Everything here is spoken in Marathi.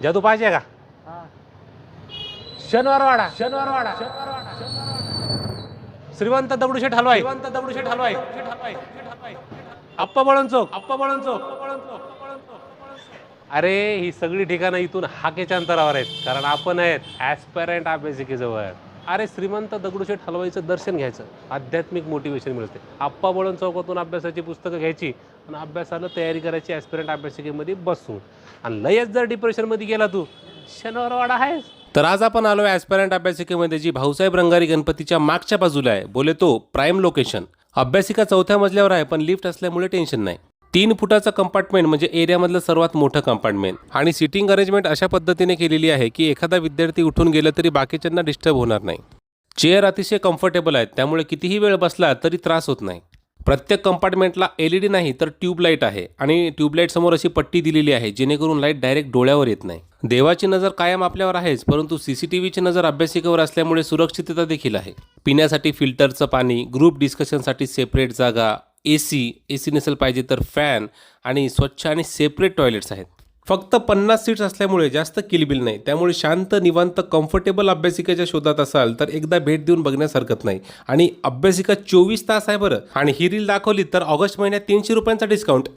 जादू पाहिजे का? शनिवारवाडा शनिवारवाडा श्रीमंत दगडूशेठ हलवाई. श्रीमंत दगडूशेठ हलवाई. अप्पा बळन चौक. अप्पा बळन चौक. अरे ही सगळी ठिकाणं इथून हाकेच्या अंतरावर आहेत. कारण आपण आहेत ॲस्परंट अभ्यासिकेजवळ अरे श्रीमंत दगडूशेठ हलवाईचं दर्शन घ्यायचं. आध्यात्मिक मोटिवेशन मिळते. आप्पा बळण चौकातून अभ्यासाची पुस्तकं घ्यायची आणि अभ्यासाला तयारी करायची ॲस्पिरंट अभ्यासिकेमध्ये बसून. आणि लयच जर डिप्रेशनमध्ये गेला तू शनिवारवाडा आहेस. तर आज आपण आलो ॲस्परंट अभ्यासिकेमध्ये जी भाऊसाहेब रंगारी गणपतीच्या मागच्या बाजूला आहे. बोले तो प्राईम लोकेशन अभ्यासिका चौथ्या मजल्यावर आहे पण लिफ्ट असल्यामुळे टेन्शन नाही. तीन फुटाचं कंपार्टमेंट म्हणजे एरियामधलं सर्वात मोठं कंपार्टमेंट आणि सिटिंग अरेंजमेंट अशा पद्धतीने केलेली आहे की एखादा विद्यार्थी उठून गेला तरी बाकीच्यांना डिस्टर्ब होणार नाही. चेअर अतिशय कम्फर्टेबल आहेत त्यामुळे कितीही वेळ बसला तरी त्रास होत नाही. प्रत्येक कंपार्टमेंटला एल ई डी नाही तर ट्यूबलाईट आहे. आणि ट्यूबलाईटसमोर अशी पट्टी दिलेली आहे जेणेकरून लाइट डायरेक्ट डोळ्यावर येत नाही. देवाची नजर कायम आपल्यावर आहेच परंतु सी सी टी व्हीची नजर अभ्यासिकेवर असल्यामुळे सुरक्षितता देखील आहे. पिण्यासाठी फिल्टरचं पाणी ग्रुप डिस्कशनसाठी सेपरेट जागा ए सी ए सी नसेल पाहिजे तर फॅन आणि स्वच्छ आणि सेपरेट टॉयलेट्स आहेत. फक्त पन्नास सीट्स असल्यामुळे जास्त किलबिल नाही. त्यामुळे शांत निवांत कम्फर्टेबल अभ्यासिकेच्या शोधात असाल तर एकदा भेट देऊन बघण्यास हरकत नाही. आणि अभ्यासिका चोवीस तास आहे बरं. आणि ही रील दाखवली तर ऑगस्ट महिन्यात तीनशे रुपयांचा डिस्काउंट